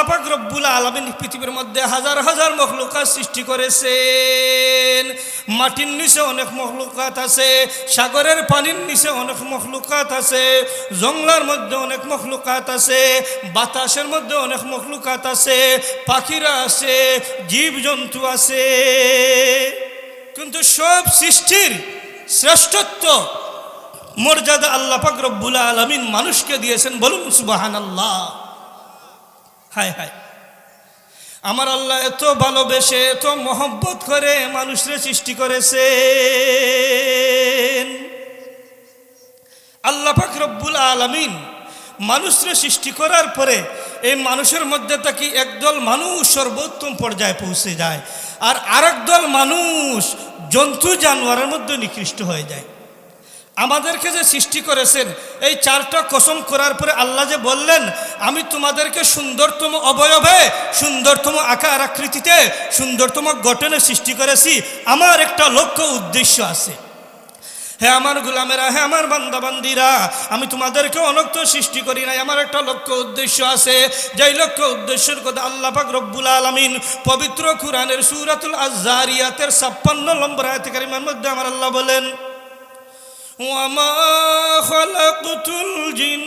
আল্লাহ পাক রব্বুল আলমিন পৃথিবীর মধ্যে হাজার হাজার মখলুকাত সৃষ্টি করেছেন। মাটির নিচে অনেক মখলুকাত আছে, সাগরের পানির নিচে অনেক মখলুকাত আছে, জঙ্গলার মধ্যে অনেক মখলুকাত আছে, বাতাসের মধ্যে অনেক মখলুকাত আছে, পাখিরা আছে, জীবজন্তু আছে। কিন্তু সব সৃষ্টির শ্রেষ্ঠত্ব মর্যাদা আল্লাহ পাক রব্বুল আলমিন মানুষকে দিয়েছেন বলুন সুবাহান আল্লাহ হায় হায়। আমার আল্লাহ এত ভালোবেসে, এত মহব্বত করে মানুষরে সৃষ্টি করেছেন। আল্লাহ পাক রব্বুল আলমিন মানুষরে সৃষ্টি করার পরে এই মানুষের মধ্যে থাকি একদল মানুষ সর্বোত্তম পর্যায়ে পৌঁছে যায়। আর আরেক দল মানুষ জন্তু জানোয়ারের মধ্যে নিকৃষ্ট হয়ে যায়। আমাদেরকে যে সৃষ্টি করেছেন, এই চারটা কসম করার পরে আল্লাহ যে বললেন, আমি তোমাদেরকে সুন্দরতম অবয়বে, সুন্দরতম আকার আকৃতিতে, সুন্দরতম গঠনে সৃষ্টি করেছি। আমার একটা লক্ষ্য উদ্দেশ্য আছে। হে আমার গুলামেরা, হে আমার বান্দাবান্দিরা, আমি তোমাদেরকে অনক্ত সৃষ্টি করি নাই। আমার একটা লক্ষ্য উদ্দেশ্য আছে। যেই লক্ষ্য উদ্দেশ্যের কথা আল্লাহ পাক রব্বুল আলমিন পবিত্র কুরআনের সুরাতুল আজারিয়াতের ছাপ্পান্ন নম্বর আয়াত কারিমার মধ্যে আমার আল্লাহ বলেন وما خلقت الجن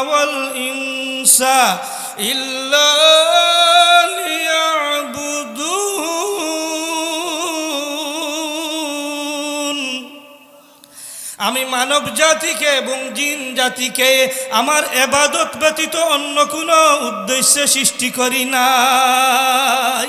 والإنس إلا ليعبدون আমি মানব জাতিকে এবং জিন জাতিকে আমার এবাদত ব্যতীত অন্য কোনো উদ্দেশ্যে সৃষ্টি করি নাই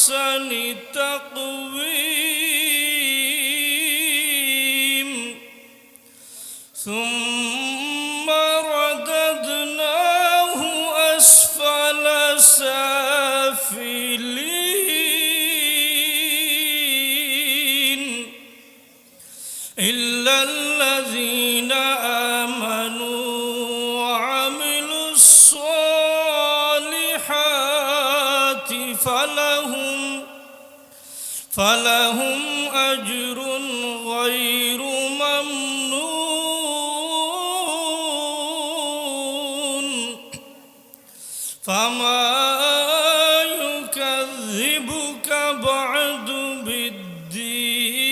أحسن تقويم. ثم رددناه أسفل سافلين. فلهم أجر غير ممنون. فما يكذبك بعد بالدين.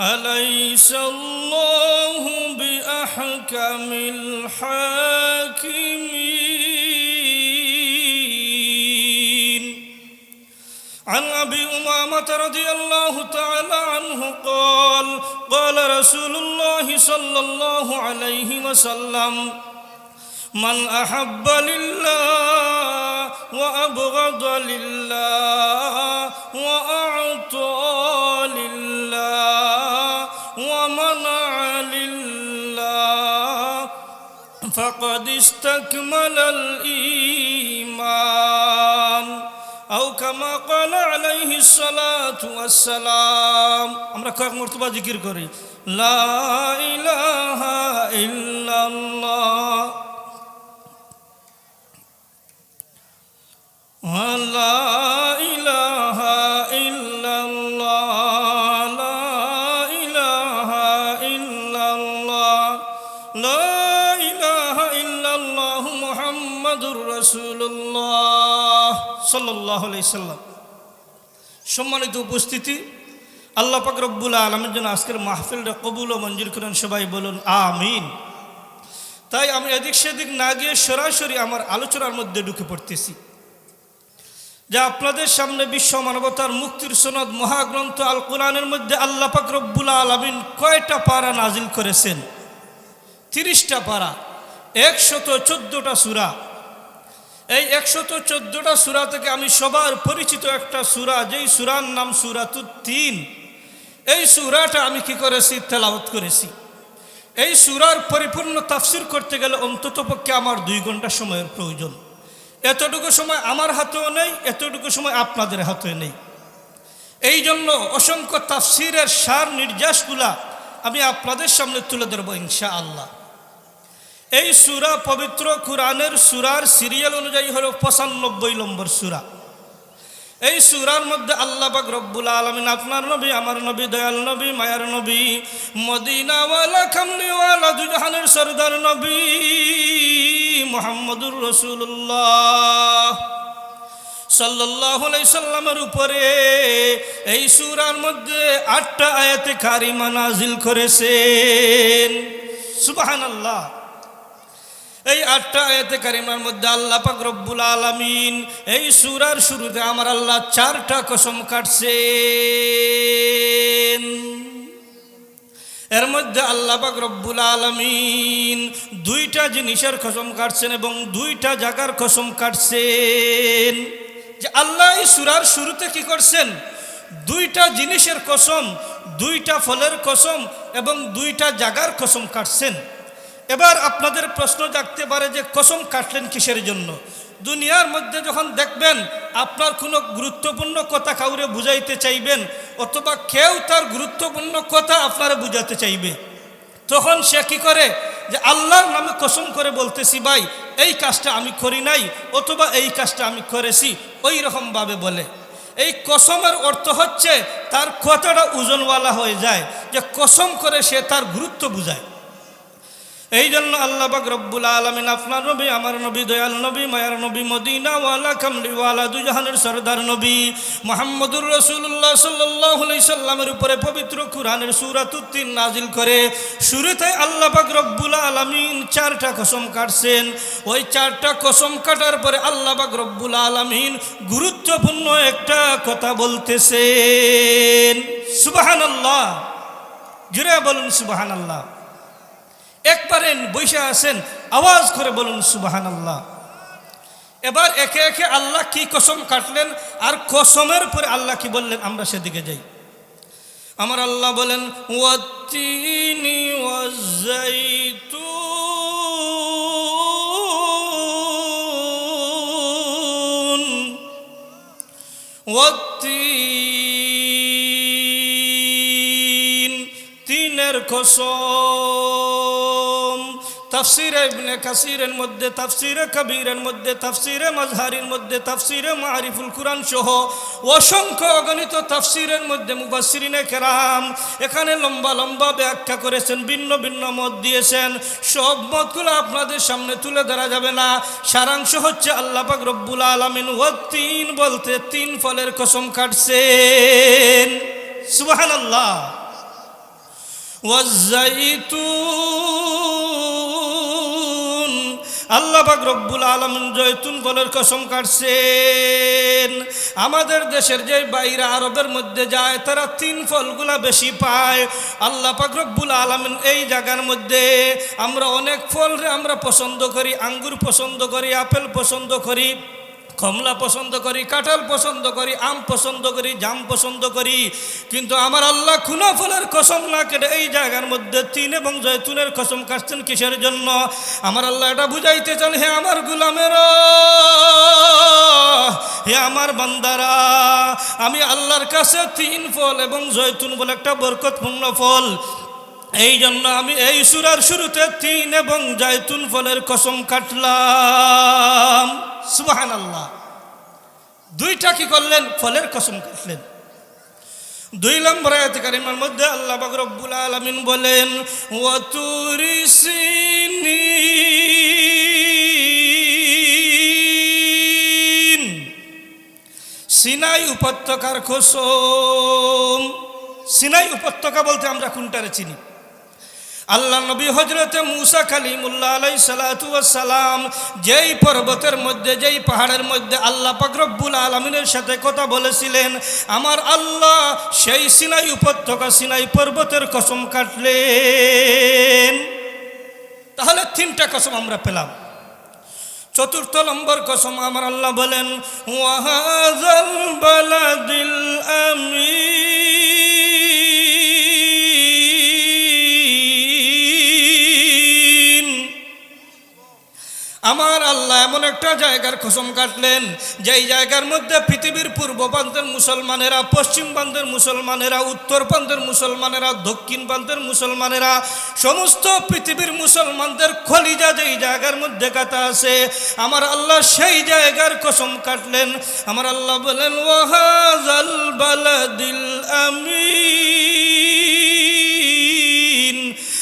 أليس الله بأحكم رضي الله تعالى عنه قال قال رسول الله صلى الله عليه وسلم من أحب لله وأبغض لله وأعطى لله ومنع لله فقد استكمل الإيمان. আও কামা قال عليه الصلاة والسلام আমরা কয়েক মর্তবা জিকির করি লা ইলাহা ইল্লাল্লাহ লা আলাইহি সাল্লাম। সম্মানিত উপস্থিতি, আল্লাহ পাক রব্বুল আলমের জন্য আজকের মাহফিলটা কবুল ও মঞ্জুর করেন। সবাই বলুন, আমিন। তাই আমি এদিক সেদিক না গিয়ে সরাসরি আমার আলোচনার মধ্যে ঢুকে পড়তেছি। যা আপনাদের সামনে বিশ্ব মানবতার মুক্তির সনদ মহাগ্রন্থ আল কোরআনের মধ্যে আল্লাহ পাক রব্বুল আলমিন কয়টা পারা নাজিল করেছেন? তিরিশটা পারা, একশত চোদ্দোটা সুরা। এই একশত চোদ্দোটা সুরা থেকে আমি সবার পরিচিত একটা সুরা, যেই সুরার নাম সুরাতু তিন এই সুরাটা আমি কি করেছি? তেলাওয়াত করেছি। এই সুরার পরিপূর্ণ তাফসির করতে গেলে অন্তত পক্ষে আমার দুই ঘণ্টা সময়ের প্রয়োজন। এতটুকু সময় আমার হাতেও নেই, এতটুকু সময় আপনাদের হাতেও নেই। এই জন্য অসংখ্য তাফসিরের সার নির্যাসগুলা আমি আপনাদের সামনে তুলে ধরবো ইনশা আল্লাহ এই সুরা পবিত্র কোরআনের সুরার সিরিয়াল অনুযায়ী হলো পঁচানব্বই নম্বর সুরা। এই সুরার মধ্যে আল্লাহ বাক রব্বুল আলমিন আপনার নবী, আমার নবী, দয়াল নবী, মায়ার নবী, মদিনাওয়ালা খামলিওয়ালা দুজাহানের সরদার নবী মোহাম্মদুর রসুল্লাহ সাল্লাহ সাল্লামের উপরে এই সুরার মধ্যে আটটা আয়াতে কারিমা নাজিল করেছেন। সুবাহান আল্লাহ এই আটটা আয়াতে কারিমার মধ্যে আল্লাহ পাক রব্বুল আলামিন এই সুরার শুরুতে আমার আল্লাহ চারটা কসম কাটছেন। এর মধ্যে আল্লাহ পাক রব্বুল আলামিন দুইটা জিনিসের কসম কাটছেন এবং দুইটা জায়গার কসম কাটছেন। যে আল্লাহ এই সুরার শুরুতে কি করছেন? দুইটা জিনিসের কসম, দুইটা ফলের কসম এবং দুইটা জায়গার কসম কাটছেন। এবার আপনাদের প্রশ্ন জাগতে পারে যে কসম কাটলেন কিসের জন্য? দুনিয়ার মধ্যে যখন দেখবেন আপনার কোনো গুরুত্বপূর্ণ কথা কাউরে বুঝাইতে চাইবেন, অথবা কেউ তার গুরুত্বপূর্ণ কথা আপনারা বুঝাতে চাইবে, তখন সে কি করে? যে আল্লাহর নামে কসম করে বলতেছি, ভাই, এই কাজটা আমি করি নাই, অথবা এই কাজটা আমি করেছি। ওই রকমভাবে বলে। এই কসমের অর্থ হচ্ছে তার কথাটা ওজনওয়ালা হয়ে যায়, যে কসম করে সে তার গুরুত্ব বুঝায়। এই জন্য আল্লাহ বাক রব্বুল আলমিন আপনার নবী, আমার নবী, দয়াল নবী, মায়ার নবী, মদিনাওয়ালা, কামলিওয়ালা দুজাহানের সরদার নবী মোহাম্মদুর রসুল্লাহ সাল্লাহ সাল্লামের উপরে পবিত্র কুরআনের সুরাতুদ্দিন নাজিল করে। শুরুতে আল্লাহ বাক রব্বুল আলমিন চারটা কসম কাটছেন। ওই চারটা কসম কাটার পরে আল্লাহ বাক রব্বুল আলমিন গুরুত্বপূর্ণ একটা কথা বলতেছেন। সুবাহান আল্লাহ জুড়ে বলুন সুবাহান আল্লাহ একবারে বসে আছেন, আওয়াজ করে বলুন সুবাহান আল্লাহ এবার একে একে আল্লাহ কি কসম কাটলেন আর কসমের পরে আল্লাহ কি বললেন, আমরা সেদিকে যাই। আমার আল্লাহ বলেন তিনের কসম। তাফসিরে ইবনে কাসিরের মধ্যে, তাফসিরে কবিরের মধ্যে, তাফসিরে মাজহারির মধ্যে, তাফসিরে মারিফুল কুরআন সহ অসংখ্য অগণিত তাফসিরের মধ্যে মুবাসসিরিনে কেরাম এখানে লম্বা লম্বা ব্যাখ্যা করেছেন, ভিন্ন ভিন্ন মত দিয়েছেন। সব মতগুলো আপনাদের সামনে তুলে ধরা যাবে না। সারাংশ হচ্ছে আল্লাহ পাক রব্বুল আলামিন ও তিন বলতে তিন ফলের কসম কাটছেন। সুবহানাল্লাহ। ওয়াজাইতুন আল্লাহ পাক রব্বুল আলমিন জয়তুন ফলের কসম কাটছেন। আমাদের দেশের যে বাইরে আরবের মধ্যে যায়, তারা তিন ফলগুলা বেশি পায়। আল্লাহ পাক রব্বুল আলমিন এই জায়গার মধ্যে আমরা অনেক ফল আমরা পছন্দ করি, আঙ্গুর পছন্দ করি, আপেল পছন্দ করি। কমলা পছন্দ করি, কাঁঠাল পছন্দ করি, আম পছন্দ করি, জাম পছন্দ করি। কিন্তু আমার আল্লাহ খুনা ফলের কসম না কেটে এই জায়গার মধ্যে তিন এবং জয়তুনের কসম কাটছেন কিসের জন্য? আমার আল্লাহ এটা বুঝাইতে চান হে আমার গুলামের, হে আমার বান্দারা, আমি আল্লাহর কাছে তিন ফল এবং জয়তুন বলে একটা বরকতপূর্ণ ফল। এই জন্য আমি এই সুরার শুরুতে তিন এবং জায়তুন ফলের কসম কাটলাম। সুবাহান আল্লাহ দুইটা কি করলেন? ফলের কসম কাটলেন দুই নম্বর আয়াত কারিমার মধ্যে আল্লাহ পাক রব্বুল আলামিন বলেন, ওয়াতুরি সিনাই উপত্যকার কসম। সিনাই উপত্যকা বলতে আমরা কোনটারে চিনি? আল্লাহ নবী হজরতে মুসা কালিমুল্লাহ আলাই সালাম যেই পর্বতের মধ্যে, যেই পাহাড়ের মধ্যে আল্লাহ পাকরব্বুল আলমিনের সাথে কথা বলেছিলেন, আমার আল্লাহ সেই সিনাই উপত্যকা, সিনাই পর্বতের কসম কাটলেন। তাহলে তিনটা কসম আমরা পেলাম। চতুর্থ নম্বর কসম আমার আল্লাহ বলেন ওয়াহাজাল বালাদিল আমিন আমার আল্লাহ এমন একটা জায়গার কসম কাটলেন, যেই জায়গার মধ্যে পৃথিবীর পূর্ব প্রান্তের মুসলমানেরা, পশ্চিম প্রান্তের মুসলমানেরা, উত্তর প্রান্তের মুসলমানেরা, দক্ষিণ প্রান্তের মুসলমানেরা, সমস্ত পৃথিবীর মুসলমানদের খলিজা যেই জায়গার মধ্যে কাতা আছে, আমার আল্লাহ সেই জায়গার কসম কাটলেন। আমার আল্লাহ বলেন ওয়াহাজাল বালাদিল আমিন।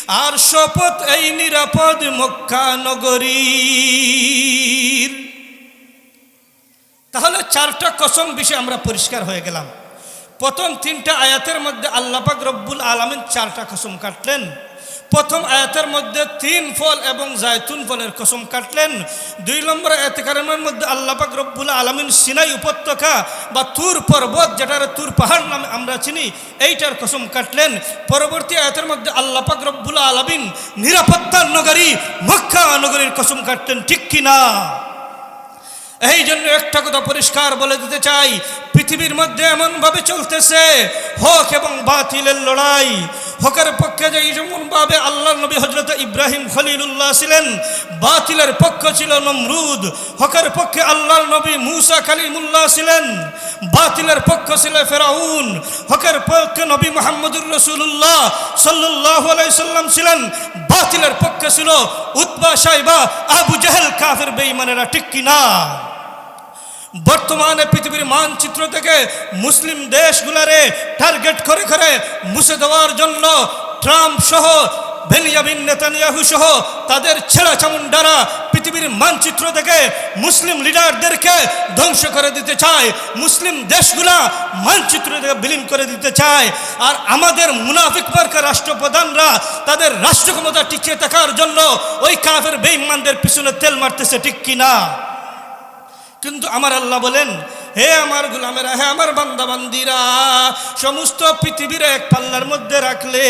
আর শপথ এই নিরাপদ মক্কা নগরীর। তাহলে চারটা কসম বিষয়ে আমরা পরিষ্কার হয়ে গেলাম। প্রথম তিনটা আয়াতের মধ্যে আল্লাপাক রব্বুল আলমিন চারটা কসম কাটলেন। প্রথম আয়াতের মধ্যে তিন ফল এবং জায়তুন ফলের কসম কাটলেন। দুই নম্বর আয়াতকারের মধ্যে আল্লাপাক রব্বুল আলমিন সিনাই উপত্যকা বা তুর পর্বত, যেটার তুর পাহাড় নামে আমরা চিনি, এইটার কসম কাটলেন। পরবর্তী আয়াতের মধ্যে আল্লাপাক রব্বুল আলমিন নিরাপত্তার নগরী, মক্কা নগরীর কসম কাটলেন, ঠিক কিনা? এই জন্য একটা কথা পরিষ্কার বলে দিতে চাই, পৃথিবীর মধ্যে এমনভাবে চলতেছে, হক এবং বাতিলের লড়াই হকের পক্ষে যে যেমনভাবে আল্লাহ নবী হজরত ইব্রাহিম খলিলুল্লাহ ছিলেন, বাতিলের পক্ষ ছিল নমরুদ। হকের পক্ষে আল্লাহর নবী মুসা কালিমুল্লাহ ছিলেন, বাতিলের পক্ষ ছিল ফেরাউন। হকের পক্ষে নবী মোহাম্মদুর রসুল্লাহ সাল্লাহ সাল্লাম ছিলেন, বাতিলের পক্ষে ছিল উৎবা সাইবা আবু জাহেল কাফের বেঈমানেরা, ঠিক কিনা? বর্তমানে পৃথিবীর মানচিত্র থেকে মুসলিম দেশগুলারে টার্গেট করে করে মুছে দেওয়ার জন্য ট্রাম্প সহ, বেনিয়ামিন নেতানিয়াহু সহ তাদের ছেঁড়া চামুন্ডারা পৃথিবীর মানচিত্র থেকে মুসলিম লিডারদেরকে ধ্বংস করে দিতে চায়। মুসলিম দেশগুলা মানচিত্র থেকে বিলীন করে দিতে চায়। আর আমাদের মুনাফিক মার্কা রাষ্ট্রপ্রধানরা তাদের রাষ্ট্র ক্ষমতা টিকিয়ে থাকার জন্য ওই কাফের বেইমানদের পিছনে তেল মারতেছে, ঠিক কিনা? কিন্তু আমার আল্লাহ বলেন, হে আমার গুলামেরা, হে আমার বান্দাবান্দিরা, সমস্ত পৃথিবীর এক পাল্লার মধ্যে রাখলে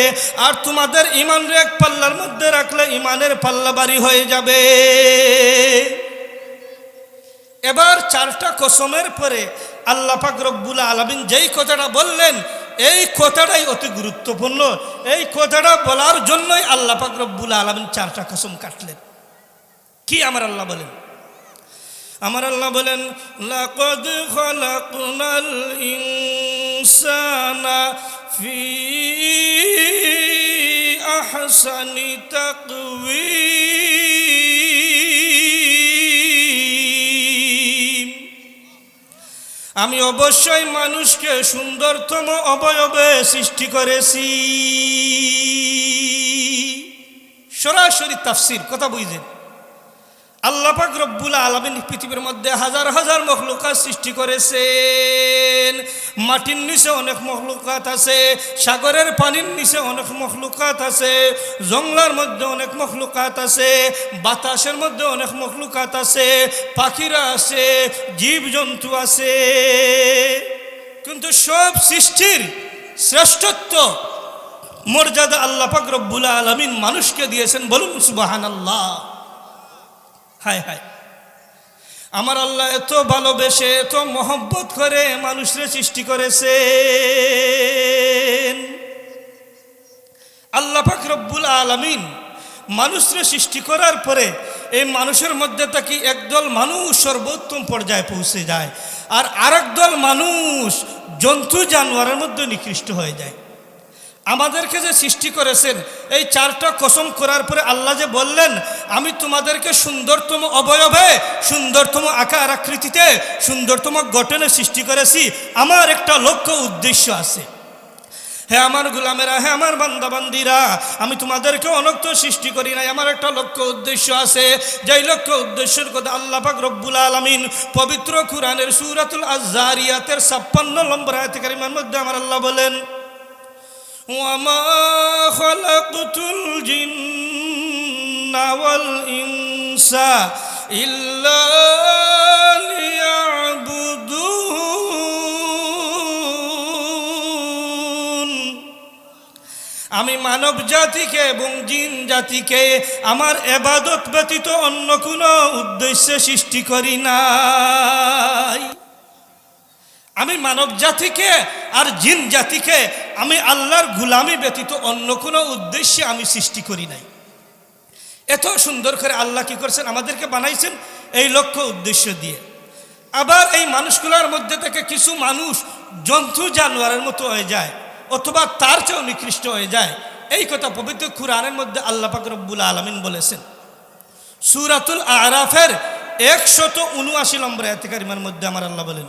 আর তোমাদের ইমানের এক পাল্লার মধ্যে রাখলে ইমানের পাল্লা বাড়ি হয়ে যাবে। এবার চারটা কসমের পরে আল্লাহ পাক রব্বুল আলমিন যেই কথাটা বললেন, এই কথাটাই অতি গুরুত্বপূর্ণ। এই কথাটা বলার জন্যই আল্লাহ পাক রব্বুল আলমিন চারটা কসম কাটলেন। কি আমার আল্লাহ বলেন? আমার আল্লাহ বলেন, লাকদ খলাকনাল ইনসানা ফি আহসানি তাকওয়িম. আমি অবশ্যই মানুষকে সুন্দরতম অবয়বে সৃষ্টি করেছি। সরাসরি তাফসির, কথা বুঝলেন আল্লাহ পাক রব্বুল আলমিন পৃথিবীর মধ্যে হাজার হাজার মখলুকাত সৃষ্টি করেছেন। মাটির নিচে অনেক মখলুকাত আছে, সাগরের পানির নিচে অনেক মখলুকাত আছে, জঙ্গলার মধ্যে অনেক মখলুকাত আছে, বাতাসের মধ্যে অনেক মখলুকাত আছে, পাখিরা আছে, জীবজন্তু আছে। কিন্তু সব সৃষ্টির শ্রেষ্ঠত্ব, মর্যাদা আল্লাপাক রব্বুল আলমিন মানুষকে দিয়েছেন বলুন সুবাহান আল্লাহ হায় হায়। আমার আল্লাহ এত ভালোবেসে, এত মহব্বত করে মানুষরে সৃষ্টি করেছে আল্লাহ পাক রব্বুল আলামিন মানুষরে সৃষ্টি করার পরে এই মানুষের মধ্যে থাকি একদল মানুষ সর্বোত্তম পর্যায়ে পৌঁছে যায়। আর আরেক দল মানুষ জন্তু জানোয়ারের মধ্যে নিকৃষ্ট হয়ে যায়। আমাদেরকে যে সৃষ্টি করেছেন, এই চারটা কসম করার পরে আল্লাহ যে বললেন, আমি তোমাদেরকে সুন্দরতম অবয়বে, সুন্দরতম আকার আকৃতিতে, সুন্দরতম গঠনে সৃষ্টি করেছি। আমার একটা লক্ষ্য উদ্দেশ্য আছে। হ্যাঁ আমার গুলামেরা হ্যাঁ আমার বান্দাবান্দিরা, আমি তোমাদেরকে অনক্ত সৃষ্টি করি নাই। আমার একটা লক্ষ্য উদ্দেশ্য আছে। যেই লক্ষ্য উদ্দেশ্যের কথা আল্লাহ পাক রব্বুল আলমিন পবিত্র কুরআনের সুরাতুল আজারিয়াতের ছাপ্পান্ন নম্বর আয়াতে কারিমার মধ্যে আমার আল্লাহ বলেন وما خلقت الجن والإنس إلا ليعبدون আমি মানব জাতিকে এবং জিন জাতিকে আমার এবাদত ব্যতীত অন্য কোনো উদ্দেশ্যে সৃষ্টি করি নাই আমি মানব জাতিকে আর জিন জাতিকে, আমি আল্লাহর গুলামি ব্যতীত অন্য কোনো উদ্দেশ্যে আমি সৃষ্টি করি নাই। এত সুন্দর করে আল্লাহ কি করছেন? আমাদেরকে বানাইছেন এই লক্ষ্য উদ্দেশ্য দিয়ে। আবার এই মানুষগুলোর মধ্যে থেকে কিছু মানুষ জন্তু জানোয়ারের মতো হয়ে যায়, অথবা তার চেয়েও নিকৃষ্ট হয়ে যায়। এই কথা পবিত্র খুরানের মধ্যে আল্লাহ পাক রব্বুল আলমিন বলেছেন। সুরাতুল আরাফের একশত উনআশি নম্বর এতেকারিমার মধ্যে আমার আল্লাহ বলেন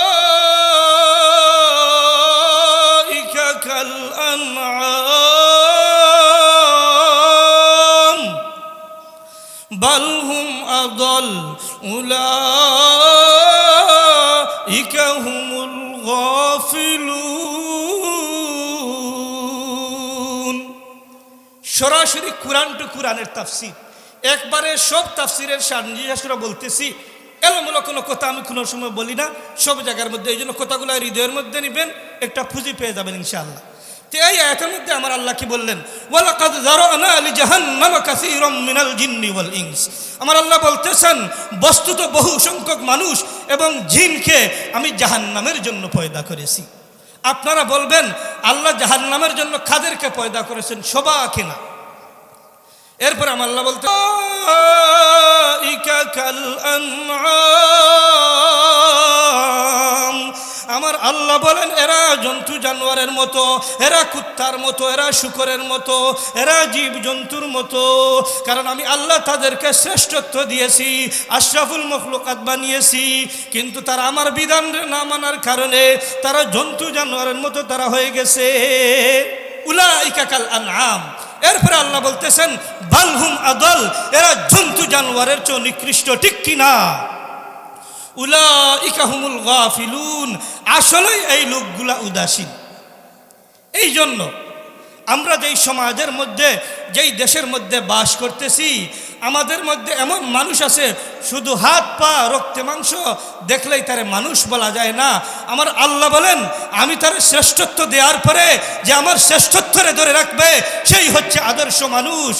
দল উলা গফিলু সরাসরি কোরআন টু কুরআনের তাফসির। একবারে সব তাফসিরের সানজিয়াসরা বলতেছি এলোমেলো কোনো কথা আমি কোনো সময় বলি না, সব জায়গার মধ্যে এই জন্য কথাগুলো হৃদয়ের মধ্যে নিবেন, একটা পুঁজি পেয়ে যাবেন ইনশাআল্লাহ। তো এই আয়াতের মধ্যে আমার আল্লাহ কি বললেন? ওয়ালাকাদ যারানা লি জাহান্নামা কাসীরাম মিনাল জিন্নি ওয়াল আমার আল্লাহ বলতেছেন, বস্তুত বহু সংখ্যক মানুষ এবং জিনকে আমি জাহান্নামের জন্য পয়দা করেছি। আপনারা বলবেন, আল্লাহ জাহান্নামের জন্য খাদেরকে পয়দা করেছেন? সবাকে না। এরপর আমার আল্লাহ বলতে "উলাইকা কাল আনআম।" আমার আল্লাহ বলেন, এরা জন্তু জানোয়ারের মতো, এরা কুত্তার মতো, এরা শুকরের মতো, এরা জীব জন্তুর মতো। কারণ আমি আল্লাহ তাদেরকে শ্রেষ্ঠত্ব দিয়েছি, আশরাফুল মখলুকাত বানিয়েছি, কিন্তু তারা আমার বিধান না মানার কারণে তারা জন্তু জানোয়ারের মতো তারা হয়ে গেছে। উলাইকা কাল আনআম। এরপরে আল্লাহ বলতেছেন, বালহুম আদল, এরা জন্তু জানোয়ারের চেয়ে নিকৃষ্ট, ঠিক কিনা? উলা ইকাহুমুল আসলে এই লোকগুলা উদাসীন। এই জন্য আমরা যেই সমাজের মধ্যে, যেই দেশের মধ্যে বাস করতেছি আমাদের মধ্যে এমন মানুষ আছে, শুধু হাত পা, রক্তে মাংস, দেখলেই তারে মানুষ বলা যায় না। আমার আল্লাহ বলেন, আমি তার শ্রেষ্ঠত্ব দেওয়ার পরে যে আমার শ্রেষ্ঠত্বরে ধরে রাখবে, সেই হচ্ছে আদর্শ মানুষ।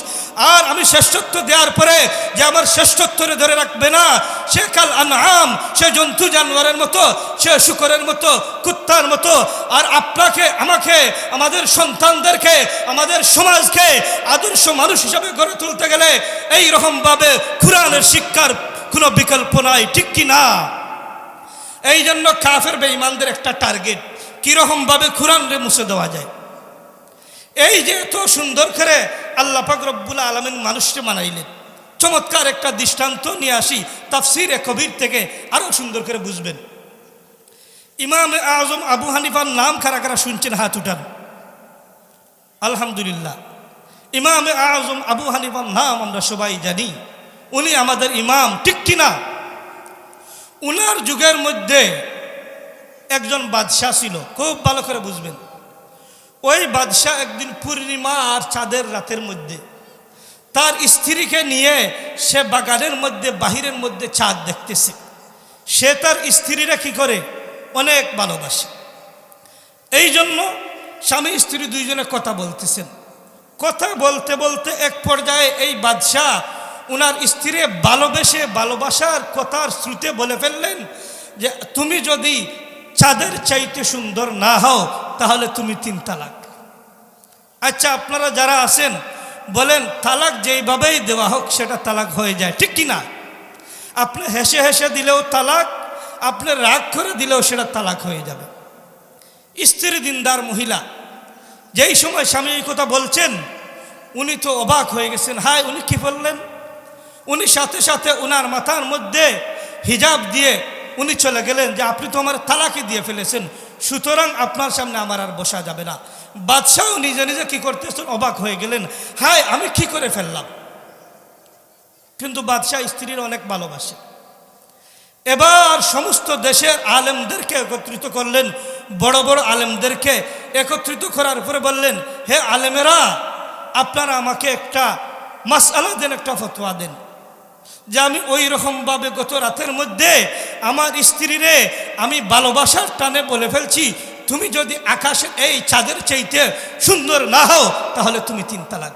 আর আমি শ্রেষ্ঠত্ব দেওয়ার পরে যে আমার শ্রেষ্ঠত্বরে ধরে রাখবে না, সে কাল আনআম, সে জন্তু জানোয়ারের মতো, সে শুকরের মতো, কুত্তার মতো। আর আপনাকে, আমাকে, আমাদের সন্তানদেরকে, আমাদের সমাজকে আদর্শ মানুষ হিসাবে গড়ে তুলতে গেলে এই রকমভাবে কোরআনের শিক্ষার কোনো বিকল্প নাই, ঠিক কি না? এই জন্য কাফের বেঈমানদের একটা টার্গেট কীরকমভাবে কোরআনরে মুছে দেওয়া যায়। এই যে এত সুন্দর করে আল্লাহ রব্বুল আলমিন মানুষকে মানাইলেন। চমৎকার একটা দৃষ্টান্ত নিয়ে আসি, তাফসির কবির থেকে আরও সুন্দর করে বুঝবেন। ইমাম আজম আবু হানিফার নাম খারা খারা শুনছেন হাত উঠান। আলহামদুলিল্লাহ। ইমাম আজম আবু হানিফার নাম আমরা সবাই জানি। উনি আমাদের ইমাম, ঠিক কিনা? উনার যুগের মধ্যে একজন বাদশাহ ছিল, খুব ভালো করে বুঝবেন। ওই বাদশাহ একদিন পূর্ণিমা আর চাঁদের রাতের মধ্যে তার স্ত্রীকে নিয়ে সে বাগানের মধ্যে, বাহিরের মধ্যে চাঁদ দেখতেছে। সে তার স্ত্রীরা কি করে? অনেক ভালোবাসে। এই জন্য স্বামী স্ত্রী দুইজনে কথা বলতেছেন। কথা বলতে বলতে এক পর্যায়ে এই বাদশাহ উনার স্ত্রী ভালোবেসে ভালোবাসার কথার শ্রুতে বলে ফেললেন যে, তুমি যদি চাঁদের চাইতে সুন্দর না হও, তাহলে তুমি তিন তালাক। আচ্ছা আপনারা যারা আছেন, বলেন, তালাক যেইভাবেই দেওয়া হোক, সেটা তালাক হয়ে যায়, ঠিক কি না? আপনি হেসে হেসে দিলেও তালাক, আপনি রাগ করে দিলেও সেটা তালাক হয়ে যাবে। স্ত্রী দিনদার মহিলা যেই সময় স্বামী এই কথা বলছেন, উনি তো অবাক হয়ে গেছেন। হায়, উনি কি বললেন? উনি সাথে সাথে ওনার মাথার মধ্যে হিজাব দিয়ে উনি চলে গেলেন যে, আপনি তো আমার তালাকে দিয়ে ফেলেছেন, সুতরাং আপনার সামনে আমার আর বসা যাবে না। বাদশাহ নিজে নিজে কি করতেছেন? অবাক হয়ে গেলেন। হায়, আমি কি করে ফেললাম? কিন্তু বাদশাহ স্ত্রীর অনেক ভালোবাসে। এবার সমস্ত দেশের আলেমদেরকে একত্রিত করলেন। বড় বড় আলেমদেরকে একত্রিত করার পরে বললেন, হে আলেমেরা, আপনারা আমাকে একটা মাসআলা দেন, একটা ফতোয়া দেন। যে আমি ওই রকমভাবে গত রাতের মধ্যে আমার স্ত্রীরে আমি ভালোবাসার টানে বলে ফেলছি। তুমি যদি আকাশের এই চাঁদের চাইতে সুন্দর না হও, তাহলে তুমি তিন তালাক।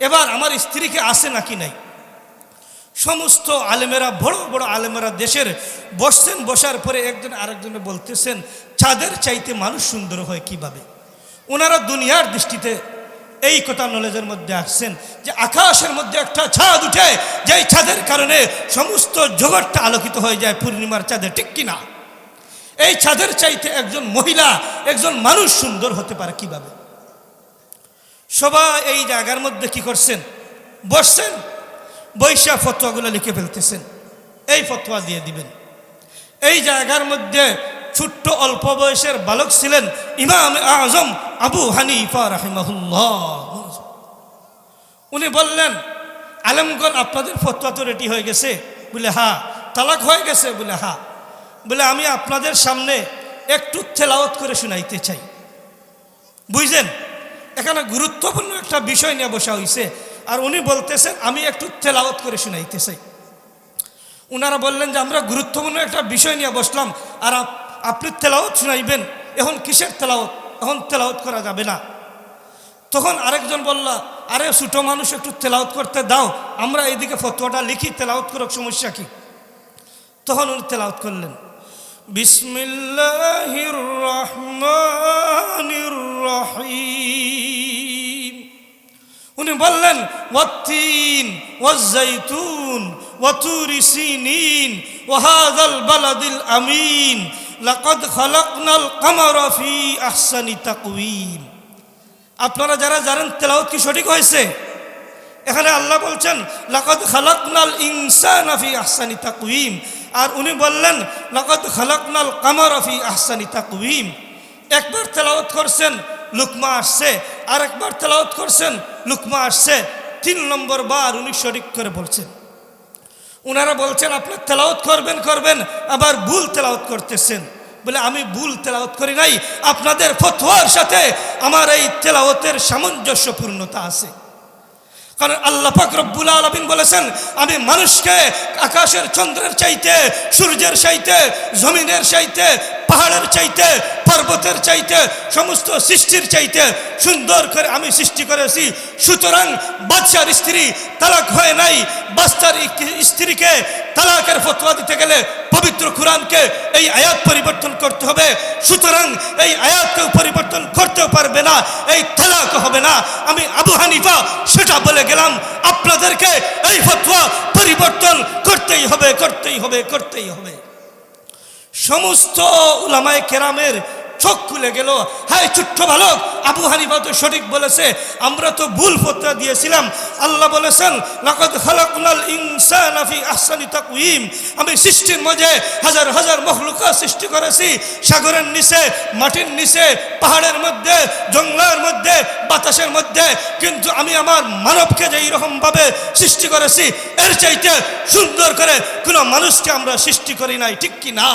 এবার আমার স্ত্রীকে আসে নাকি নাই? সমস্ত আলেমেরা, বড় বড় আলেমেরা দেশের বসছেন, বসার পরে একজন আরেকজনে বলতেছেন, চাঁদের চাইতে মানুষ সুন্দর হয় কীভাবে? ওনারা দুনিয়ার দৃষ্টিতে এই কথা নলেজের মধ্যে আসছেন যে আকাশের মধ্যে একটা ছাদ উঠে, যেই ছাদের কারণে সমস্ত জগৎটা আলোকিত হয়ে যায় পূর্ণিমার চাঁদে, ঠিক কিনা? এই ছাদের চাইতে একজন মহিলা, একজন মানুষ সুন্দর হতে পারে কীভাবে? সবাই এই জায়গার মধ্যে কি করছেন? বসছেন বৈশা ফতোয়াগুলো লিখে ফেলতেছেন। এই ফতোয়া দিয়ে দিবেন। এই জায়গার মধ্যে ছোট্ট অল্প বয়সের বালক ছিলেন ইমাম আজম আবু হানিফা রাহিমাহুল্লাহ। উনি বললেন, আলমগণ, আপনাদের ফতোয়া তো রেডি হয়ে গেছে? বলে হা তালাক হয়ে গেছে। বলে হা বলে, আমি আপনাদের সামনে একটু তেলাওয়াত করে শুনাইতে চাই। বুঝলেন? এখানে গুরুত্বপূর্ণ একটা বিষয় নিয়ে বসা হয়েছে আর উনি বলতেছেন, আমি একটু তেলাওয়াত করে শুনাইতে চাই। ওনারা বললেন যে, আমরা গুরুত্বপূর্ণ একটা বিষয় নিয়ে বসলাম আর আপনি তেলাওয়াত শুনাইবেন। এখন কিসের তেলাওয়াত? এখন তেলাওয়াত করা যাবে না। তখন আরেকজন বলল, আরে ছোটো মানুষ, একটু তেলাওয়াত করতে দাও। আমরা এইদিকে ফতোয়াটা লিখি, তেলাওয়াত করক, সমস্যা কি? তখন উনি তেলাওয়াত করলেন, বিসমিল্লাহির রহমানির রহিম। উনি বললেন, ওয়াত্তিন, ওয়াজ্জাইতুন সিনিন ওয়াহাদাল বালাদিল আমিন, লাকাদ খালাকনাল কামারা ফি আহসানি তাকওয়িম। আপনারা যারা জানেন, তেলাওয়াত কি সঠিক হয়েছে? এখানে আল্লাহ বলছেন, লাকাদ খালাকনাল ইনসানা ফি আহসানি তাকওয়িম। আর উনি বললেন, লাকাদ খালাকনাল কামারা ফি আহসানি তাকওয়িম। একবার তেলাওয়াত করছেন লুকমা আসছে আর একবার তেলাওয়াত করছেন, লুকমা আসছে, তিন নম্বর বার উনি শরিক করে বলছেন। ওনারা বলছেন আপনার তেলাওয়াত করবেন করবেন, আবার ভুল তেলাওয়াত করতেছেন। বলে, আমি ভুল তেলাওয়াত করি নাই, আপনাদের ফতোয়ার সাথে আমার এই তেলাওয়াতের সামঞ্জস্যপূর্ণতা আছে। কারণ আল্লাহ রব্বুল আলমিন বলেছেন, আমি মানুষকে আকাশের চন্দ্রের চাইতে, সূর্যের চাইতে, জমিনের চাইতে পাহাড়ের চাইতে, পর্বতের চাইতে, সমস্ত সৃষ্টির চাইতে সুন্দর করে আমি সৃষ্টি করেছি। সুতরাং বাচ্চার স্ত্রী তালাক হয় নাই। বাচ্চার স্ত্রীকে তালাকের ফতোয়া দিতে গেলে পবিত্র কোরআনকে এই আয়াত পরিবর্তন করতে হবে। সুতরাং এই আয়াতকেও পরিবর্তন করতেও পারবে না, এই তালাক হবে না। আমি আবু হানিফা সেটা বলে গেলাম, আপনাদেরকে এই ফতোয়া পরিবর্তন করতেই হবে করতেই হবে করতেই হবে। সমস্ত উলামায় কেরামের চোখ খুলে গেল। হাই ছোট্ট বালক, আবু হানিফা তো সঠিক বলেছে। আমরা তো ভুল ফতরা দিয়েছিলাম। আল্লাহ বলেছেন, লাকাদ খালাকনাল ইনসানা ফি আহসানি তাকওয়িম। আমি সৃষ্টির মাঝে হাজার হাজার মখলুকা সৃষ্টি করেছি। সাগরের নিচে, মাটির নিচে, পাহাড়ের মধ্যে, জঙ্গলের মধ্যে, বাতাসের মধ্যে। কিন্তু আমি আমার মানবকে যে এইরকম ভাবে সৃষ্টি করেছি, এর চাইতে সুন্দর করে কোনো মানুষকে আমরা সৃষ্টি করি নাই। ঠিক কি না?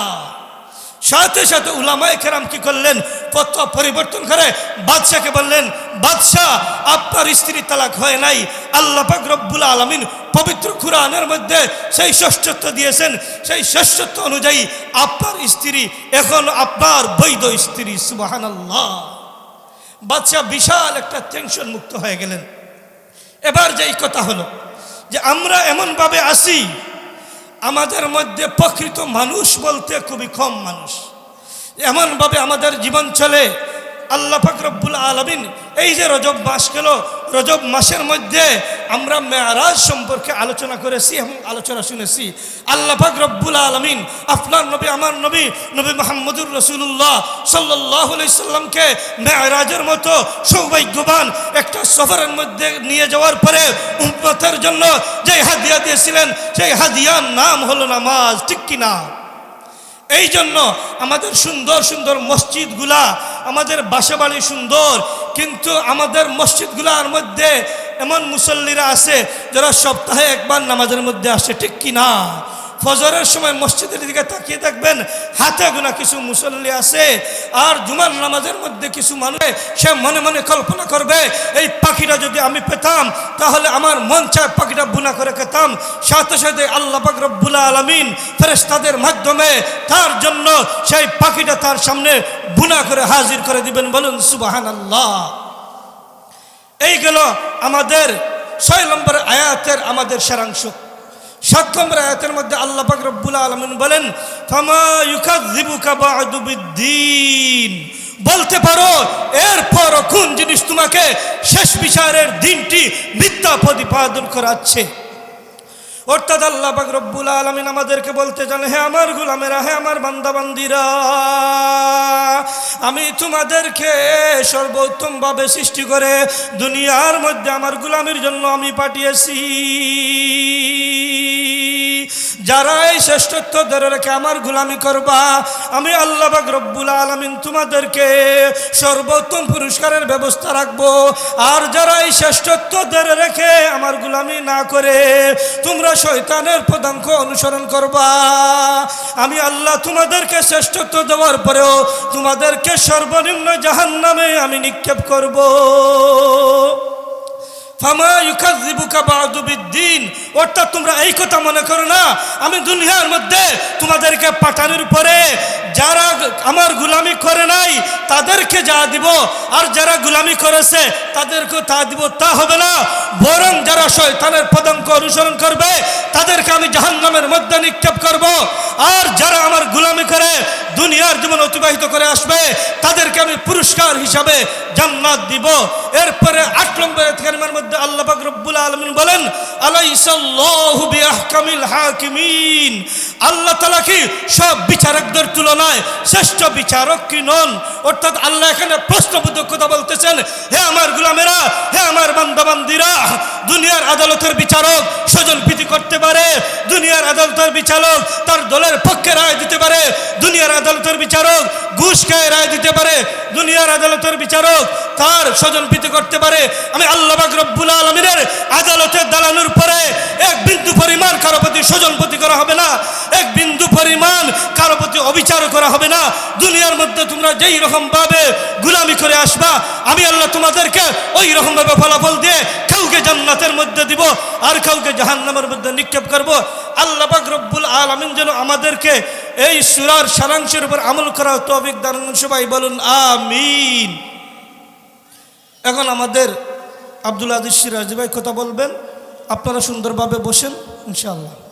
সাথে সাথে উলামায় খেরাম কি করলেন? পত্র পরিবর্তন করে বাদশাকে বললেন, বাদশাহ, আপনার স্ত্রী তালাক হয় নাই। আল্লাহ রব্বুল আলমিন পবিত্র কুরআনের মধ্যে সেই শ্রেষ্ঠত্ব দিয়েছেন। সেই শ্রেষ্ঠত্ব অনুযায়ী আপনার স্ত্রী এখন আপনার বৈধ স্ত্রী সুবাহান আল্লাহ বাদশাহ বিশাল একটা টেনশন মুক্ত হয়ে গেলেন। এবার যেই কথা হলো যে, আমরা এমনভাবে আসি আমাদের মধ্যে প্রকৃত মানুষ বলতে খুবই কম মানুষ। এমনভাবে আমাদের জীবন চলে। আল্লাহ ফাকরবুল আলমিন এই যে রজব মাস গেল, রজব মাসের মধ্যে আমরা মেয়ারাজ সম্পর্কে আলোচনা করেছি এবং আলোচনা শুনেছি। আল্লাহ পাক রব্বুল আলমিন আপনার নবী, আমার নবী নবী মোহাম্মদুর রসুল্লাহ সাল্লাহ সাল্লামকে মেয়ারাজের মতো সৌভাগ্যবান একটা সফরের মধ্যে নিয়ে যাওয়ার পরে উম্মতের জন্য যে হাদিয়া দিয়েছিলেন, সেই হাদিয়ার নাম হলো নামাজ, ঠিক কিনা? এই জন্য আমাদের সুন্দর সুন্দর মসজিদগুলা আমাদের বাসা বাড়ি সুন্দর, কিন্তু আমাদের মসজিদগুলার মধ্যে এমন মুসল্লিরা আছে যারা সপ্তাহে একবার নামাজের মধ্যে আসে, ঠিক কি না ফজরের সময় মসজিদের দিকে তাকিয়ে দেখবেন হাতে গোনা কিছু মুসল্লি আছে, আর জুমার নামাজের মধ্যে কিছু মানুষ সে মনে মনে কল্পনা করবে, এই পাখিটা যদি আমি পেতাম, তাহলে আমার মন চায় পাখিটা বুনা করে খেতাম। সাথে সাথে আল্লাহ রব্বুল আলমিন ফেরেস্তাদের মাধ্যমে তার জন্য সেই পাখিটা তার সামনে বুনা করে হাজির করে দিবেন। বলুন সুবাহান আল্লাহ এই গেল আমাদের ছয় নম্বর আয়াতের আমাদের সারাংশ। সাত নম্বর আয়াতের মধ্যে আল্লাহ পাক রব্বুল আলমিন বলেন বলতে পারো, এরপর কোন জিনিস তোমাকে শেষ বিচারের দিনটি মিথ্যা প্রতিপাদন করাচ্ছে? অর্থাৎ আল্লাহ পাক রব্বুল আলমিন আমাদেরকে বলতে চান, হে আমার গুলামেরা, হে আমার বান্দাবান্দিরা, আমি তোমাদেরকে সর্বোত্তমভাবে সৃষ্টি করে দুনিয়ার মধ্যে আমার গুলামের জন্য আমি পাঠিয়েছি। যারা এই শ্রেষ্ঠত্ব ধরে রেখে আমার গুলামি করবা, আমি আল্লাহ রব্বুল আলমিন তোমাদেরকে সর্বোত্তম পুরস্কারের ব্যবস্থা রাখব। আর যারা এই শ্রেষ্ঠত্ব ধরে রেখে আমার গুলামি না করে, তোমরা শয়তানের পদাঙ্ক অনুসরণ করবা। আমি আল্লাহ তোমাদেরকে শ্রেষ্ঠত্ব দেওয়ার পরেও তোমাদেরকে সর্বনিম্ন জাহান নামে আমি নিক্ষেপ করব। ফামা ইউকাযযিবুকা বা'দু বিদ্দিন। অর্থাৎ তোমরা এই কথা মনে করো না, আমি দুনিয়ার মধ্যে তোমাদেরকে পাঠানোর পরে যারা আমার গুলামি করে নাই, তাদেরকে যা দিব, আর যারা গুলামি করেছে তাদেরকে তা দিব, তা হবে না। বরং যারা শয়তানের পদাঙ্ক অনুসরণ করবে, তাদেরকে আমি জাহান্নামের মধ্যে নিক্ষেপ করব। আর যারা আমার গুলামি করে, দুনিয়ার জীবন অতিবাহিত করে আসবে, তাদেরকে আমি পুরস্কার হিসাবে জান্নাত দিব। এরপরে আট নম্বর কারিমার মধ্যে আল্লাহ পাক রব্বুল আলামিন বলেন, আলাইসাল্লাহু বিআহকামিল হাকিমিন। আল্লাহ তাআলা কি সব বিচারকদের তুলনায় শ্রেষ্ঠ বিচারক কি নন? অর্থাৎ আল্লাহ এখানে প্রশ্নবোধক কথা বলতেছেন, হে আমার গুলামেরা, হে আমার বান্দাবান্দিরা, দুনিয়ার আদালতের বিচারক স্বজন প্রীতি করতে পারে দুনিয়ার আদালতের বিচারক তার দলের পক্ষে রায় দিতে পারে, দুনিয়ার আদালতের বিচারক ঘুষ খায় রায় দিতে পারে, দুনিয়ার আদালতের বিচারক তার স্বজন প্রীতি করতে পারে। আমি আল্লাহ রব্বুল আলমিনের আদালতের দালানোর পরে এক বিন্দু পরিমাণ কারও প্রতি স্বজন প্রতি করা হবে না, এক পরিমাণ কারও প্রতি অবিচার করা হবে না। দুনিয়ার মধ্যে তোমরা যেই রকম ভাবে গুলামি করে আসবা, আমি আল্লাহ তোমাদেরকে ওই রকম ভাবে ফলাফল দিয়ে কাউকে জান্নাতের মধ্যে দিব, আর কাউকে জাহান্নামের মধ্যে নিক্ষেপ করব। আল্লাহ রব্বুল আলামিন যেন আমাদেরকে এই সুরার সারাংশের উপর আমল করা তৌফিক দান সবাই বলুন, আমিন। এখন আমাদের আব্দুল আদিস সিরাজি ভাই কথা বলবেন। আপনারা সুন্দরভাবে বসেন, ইনশাআল্লাহ।